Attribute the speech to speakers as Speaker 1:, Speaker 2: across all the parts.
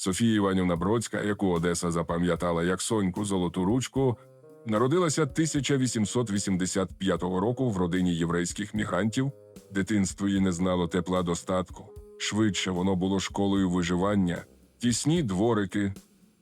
Speaker 1: Софія Іванівна Бродська, яку Одеса запам'ятала як соньку золоту ручку, народилася 1885 року в родині єврейських мігрантів. Дитинство її не знало тепла достатку. Швидше воно було школою виживання, тісні дворики,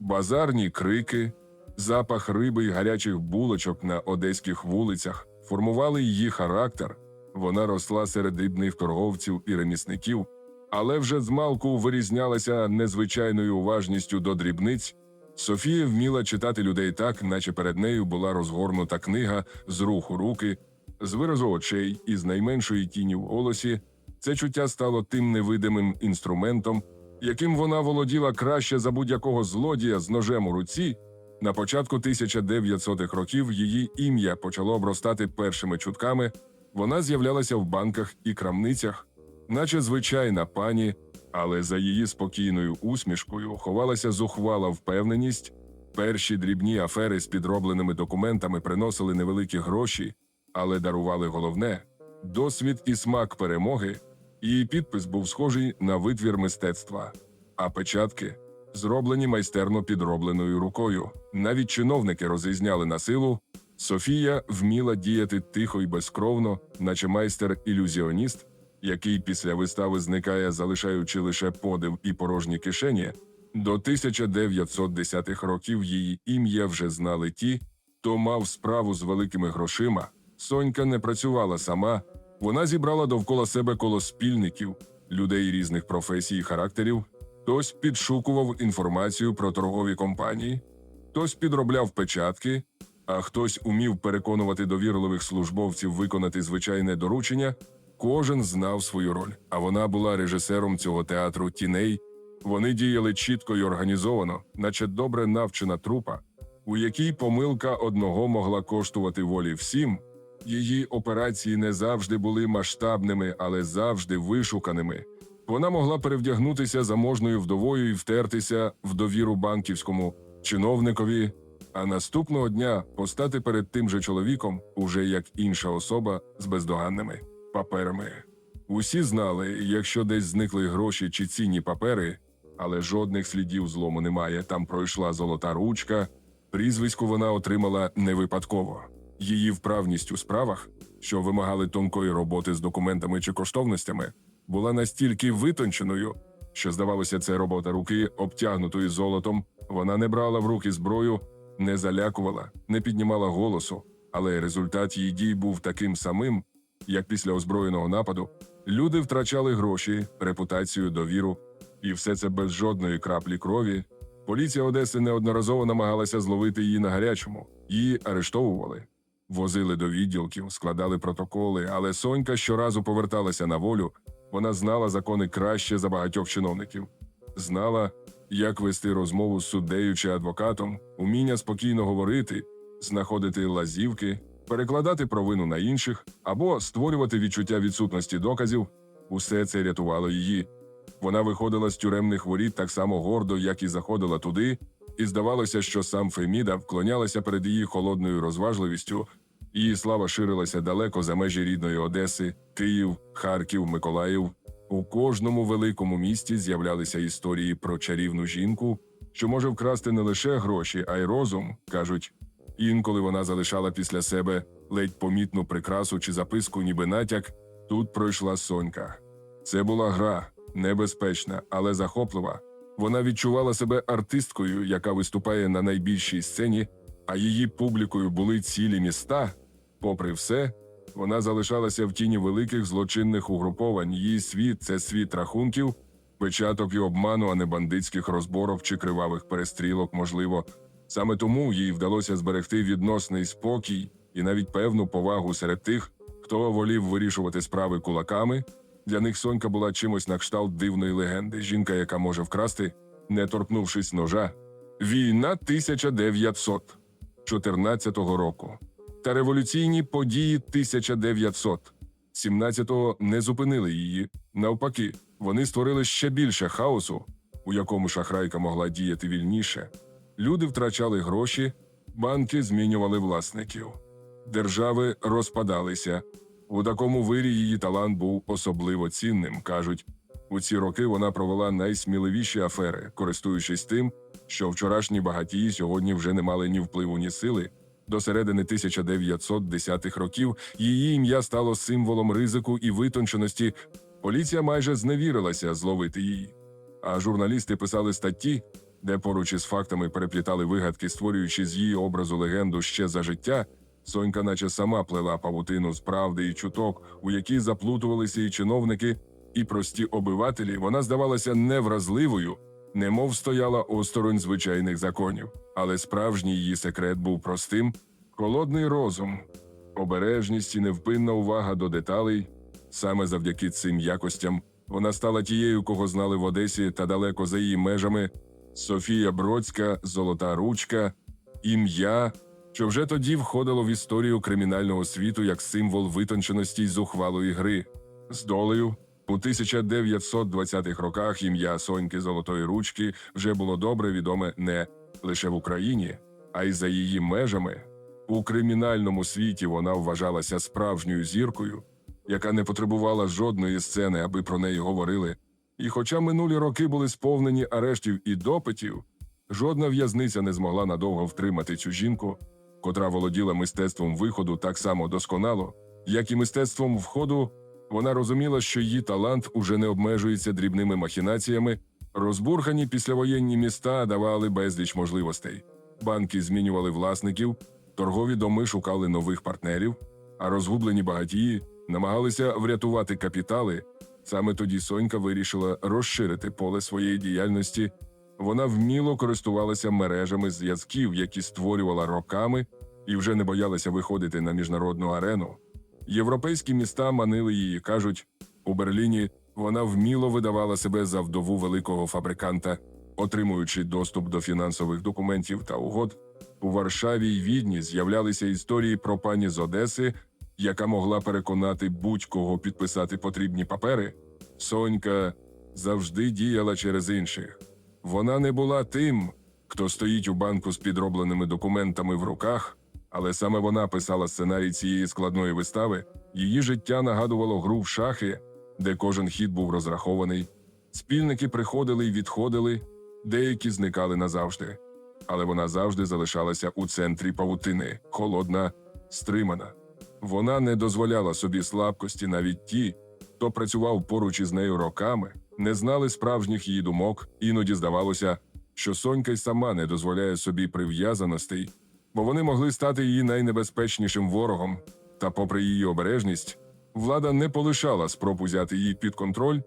Speaker 1: базарні крики, запах риби й гарячих булочок на одеських вулицях формували її характер. Вона росла серед дрібних торговців і ремісників, але вже змалку вирізнялася незвичайною уважністю до дрібниць. Софія вміла читати людей так, наче перед нею була розгорнута книга з руху руки, з виразу очей і з найменшої тіні в голосі. Це чуття стало тим невидимим інструментом, яким вона володіла краще за будь-якого злодія з ножем у руці. На початку 1900-х років її ім'я почало обростати першими чутками. Вона з'являлася в банках і крамницях, наче звичайна пані, але за її спокійною усмішкою ховалася зухвала впевненість. Перші дрібні афери з підробленими документами приносили невеликі гроші, але дарували головне досвід і смак перемоги. Її підпис був схожий на витвір мистецтва, а печатки зроблені майстерно підробленою рукою. Навіть чиновники розрізняли на силу. Софія вміла діяти тихо й безкровно, наче майстер-ілюзіоніст, який після вистави зникає, залишаючи лише подив і порожні кишені. До 1910-х років її ім'я вже знали ті, хто мав справу з великими грошима. Сонька не працювала сама, вона зібрала довкола себе коло спільників, людей різних професій і характерів. Хтось підшукував інформацію про торгові компанії, хтось підробляв печатки, а хтось умів переконувати довірливих службовців виконати звичайне доручення. Кожен знав свою роль, а вона була режисером цього театру тіней. Вони діяли чітко й організовано, наче добре навчена трупа, у якій помилка одного могла коштувати волі всім. Її операції не завжди були масштабними, але завжди вишуканими. Вона могла перевдягнутися заможною вдовою і втертися в довіру банківському чиновникові, а наступного дня постати перед тим же чоловіком уже як інша особа з бездоганними паперами. Усі знали, якщо десь зникли гроші чи цінні папери, але жодних слідів злому немає. Там пройшла золота ручка. Прізвисько вона отримала не випадково. Її вправність у справах, що вимагали тонкої роботи з документами чи коштовностями, була настільки витонченою, що здавалося, це робота руки, обтягнутої золотом. Вона не брала в руки зброю, не залякувала, не піднімала голосу, але результат її дій був таким самим, як після озброєного нападу. Люди втрачали гроші, репутацію, довіру, і все це без жодної краплі крові. Поліція Одеси неодноразово намагалася зловити її на гарячому, її арештовували. Возили до відділків, складали протоколи, але Сонька щоразу поверталася на волю. Вона знала закони краще за багатьох чиновників, знала, як вести розмову з суддею чи адвокатом, уміння спокійно говорити, знаходити лазівки, перекладати провину на інших або створювати відчуття відсутності доказів. Усе це рятувало її. Вона виходила з тюремних воріт так само гордо, як і заходила туди, і здавалося, що сам Феміда вклонялася перед її холодною розважливістю. Її слава ширилася далеко за межі рідної Одеси, Київ, Харків, Миколаїв. У кожному великому місті з'являлися історії про чарівну жінку, що може вкрасти не лише гроші, а й розум, кажуть. Інколи вона залишала після себе ледь помітну прикрасу чи записку, ніби натяк. Тут пройшла сонька. Це була гра, небезпечна, але захоплива. Вона відчувала себе артисткою, яка виступає на найбільшій сцені, а її публікою були цілі міста. Попри все, вона залишалася в тіні великих злочинних угруповань. Її світ це світ рахунків, печаток і обману, а не бандитських розборок чи кривавих перестрілок, можливо. Саме тому їй вдалося зберегти відносний спокій і навіть певну повагу серед тих, хто волів вирішувати справи кулаками. Для них Сонька була чимось на кшталт дивної легенди, жінка, яка може вкрасти, не торкнувшись ножа. Війна 1914 року та революційні події 1917-го не зупинили її. Навпаки, вони створили ще більше хаосу, у якому шахрайка могла діяти вільніше. Люди втрачали гроші, банки змінювали власників, держави розпадалися. У такому вирі її талант був особливо цінним. кажуть, У ці роки вона провела найсміливіші афери, користуючись тим, що вчорашні багатії сьогодні вже не мали ні впливу, ні сили. До середини 1910-х років її ім'я стало символом ризику і витонченості. Поліція майже зневірилася зловити її. А журналісти писали статті, де поруч із фактами переплітали вигадки, створюючи з її образу легенду ще за життя. Сонька, наче сама плела павутину з правди і чуток, у які заплутувалися і чиновники, і прості обивателі. Вона здавалася невразливою, немов стояла осторонь звичайних законів. Але справжній її секрет був простим: холодний розум, обережність і невпинна увага до деталей. Саме завдяки цим якостям вона стала тією, кого знали в Одесі та далеко за її межами. Софія Бродська, Золота ручка, ім'я, що вже тоді входило в історію кримінального світу як символ витонченості й зухвалої гри. З долею у 1920-х роках ім'я Соньки Золотої ручки вже було добре відоме не лише в Україні, а й за її межами. У кримінальному світі вона вважалася справжньою зіркою, яка не потребувала жодної сцени, аби про неї говорили. І хоча минулі роки були сповнені арештів і допитів, жодна в'язниця не змогла надовго втримати цю жінку, котра володіла мистецтвом виходу так само досконало, як і мистецтвом входу. Вона розуміла, що її талант уже не обмежується дрібними махінаціями. Розбурхані післявоєнні міста давали безліч можливостей. Банки змінювали власників, торгові доми шукали нових партнерів, а розгублені багатії намагалися врятувати капітали. Саме тоді Сонька вирішила розширити поле своєї діяльності. Вона вміло користувалася мережами зв'язків, які створювала роками, і вже не боялася виходити на міжнародну арену. Європейські міста манили її, кажуть, у Берліні вона вміло видавала себе за вдову великого фабриканта, отримуючи доступ до фінансових документів та угод. У Варшаві й Відні з'являлися історії про пані з Одеси, яка могла переконати будь-кого підписати потрібні папери. Сонька завжди діяла через інших. Вона не була тим, хто стоїть у банку з підробленими документами в руках, але саме вона писала сценарій цієї складної вистави. Її життя нагадувало гру в шахи, де кожен хід був розрахований. Спільники приходили й відходили, деякі зникали назавжди. Але вона завжди залишалася у центрі павутини, холодна, стримана. Вона не дозволяла собі слабкості, навіть ті, хто працював поруч із нею роками, не знали справжніх її думок, іноді здавалося, що Сонька й сама не дозволяє собі прив'язаностей, бо вони могли стати її найнебезпечнішим ворогом. Та, попри її обережність, влада не полишала спроб узяти її під контроль,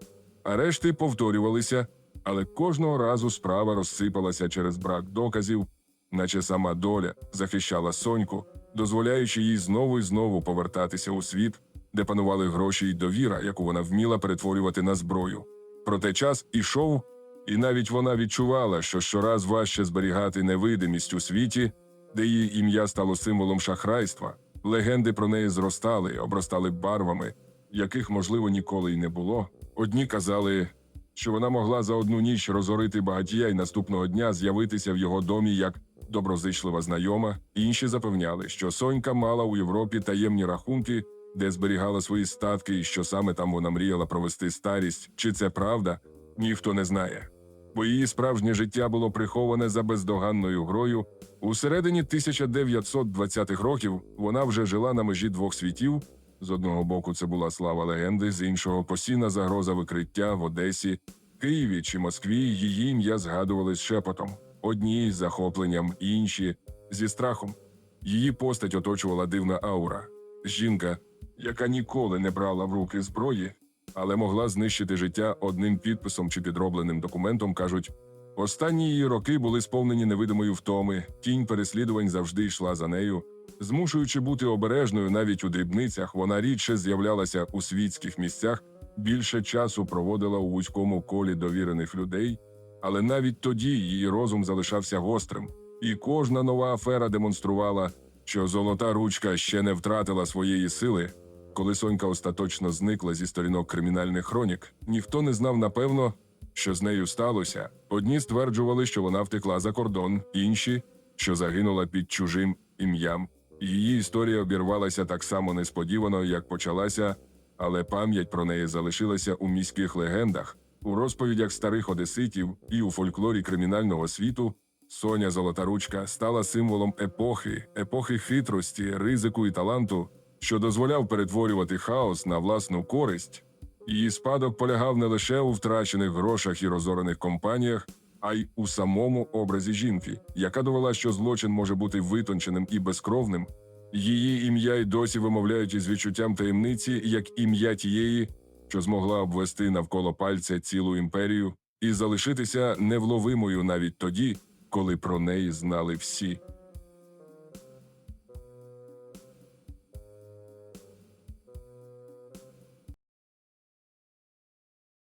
Speaker 1: арешти повторювалися, але кожного разу справа розсипалася через брак доказів, наче сама доля захищала Соньку, дозволяючи їй знову і знову повертатися у світ, де панували гроші й довіра, яку вона вміла перетворювати на зброю. Проте час ішов, і навіть вона відчувала, що щораз важче зберігати невидимість у світі, де її ім'я стало символом шахрайства. Легенди про неї зростали, обростали барвами, яких, можливо, ніколи й не було. Одні казали, що вона могла за одну ніч розорити багатія і наступного дня з'явитися в його домі як доброзичлива знайома. Інші запевняли, що Сонька мала у Європі таємні рахунки, де зберігала свої статки, і що саме там вона мріяла провести старість. Чи це правда? Ніхто не знає. Бо її справжнє життя було приховане за бездоганною грою. У середині 1920-х років вона вже жила на межі двох світів. З одного боку, це була слава легенди, з іншого постійна загроза викриття в Одесі, Києві чи Москві. Її ім'я згадували з шепотом. Одні з захопленням, інші зі страхом. Її постать оточувала дивна аура. Жінка, яка ніколи не брала в руки зброї, але могла знищити життя одним підписом чи підробленим документом, кажуть. Останні її роки були сповнені невидимої втоми, тінь переслідувань завжди йшла за нею. Змушуючи бути обережною навіть у дрібницях, вона рідше з'являлася у світських місцях, більше часу проводила у вузькому колі довірених людей, але навіть тоді її розум залишався гострим, і кожна нова афера демонструвала, що золота ручка ще не втратила своєї сили. Коли Сонька остаточно зникла зі сторінок кримінальних хронік, ніхто не знав напевно, що з нею сталося. Одні стверджували, що вона втекла за кордон, інші, що загинула під чужим ім'ям. Її історія обірвалася так само несподівано, як почалася, але пам'ять про неї залишилася у міських легендах. У розповідях старих одеситів і у фольклорі кримінального світу Соня Золотаручка стала символом епохи, епохи хитрості, ризику і таланту, що дозволяв перетворювати хаос на власну користь. Її спадок полягав не лише у втрачених грошах і розорених компаніях, а й у самому образі жінки, яка довела, що злочин може бути витонченим і безкровним. Її ім'я й досі вимовляють із відчуттям таємниці, як ім'я тієї, що змогла обвести навколо пальця цілу імперію і залишитися невловимою навіть тоді, коли про неї знали всі.